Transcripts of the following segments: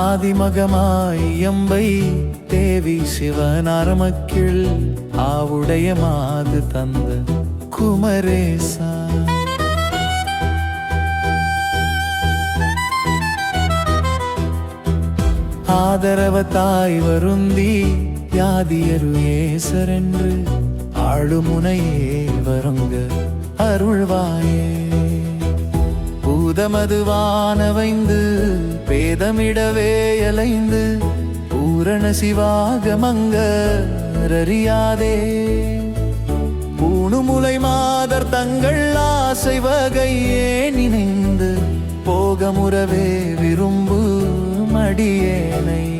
ஆதிமகமாய் எம்பை தேவி சிவனாரமக்கிள் ஆவுடைய மாது தந்த குமரேசா. ஆதரவ தாய் வருந்தி யாதியரு ஏசரென்று ஆளுமுனையே வருங்க அருள்வாயே. பூதமதுவானவைந்து பேதமிடவே அலைந்து பூரண சிவாக மங்கறியாதே பூணுமுலை மாதர் தங்கள் ஆசை வகையே நினைந்து போகமுறவே விரும்பு மடியேனை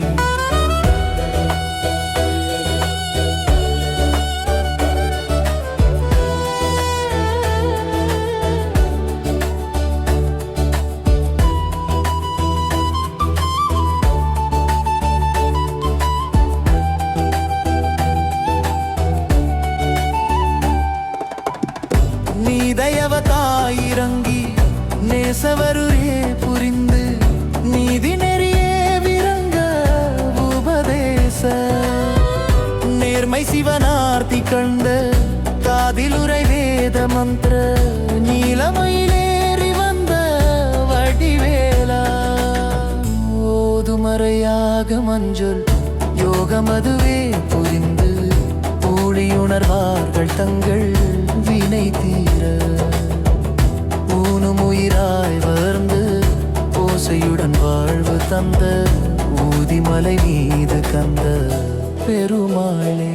நீ தயவ தாயிறங்கி நேசவருரே புரிந்து நீதி நெறியே விரங்க உபதேச. நேர்மை சிவனார்த்தி கண்ட காதிலுரை வேத மந்திர நீலமயிலேறி வந்த வடிவேலா. ஓதுமறையாக மஞ்சள் யோகமதுவே புரிந்து ஊழியுணர்வார்கள் தங்கள் வினை தீ வாழ்வு தந்த ஊதிமலை மீது கந்த பெருமாளே.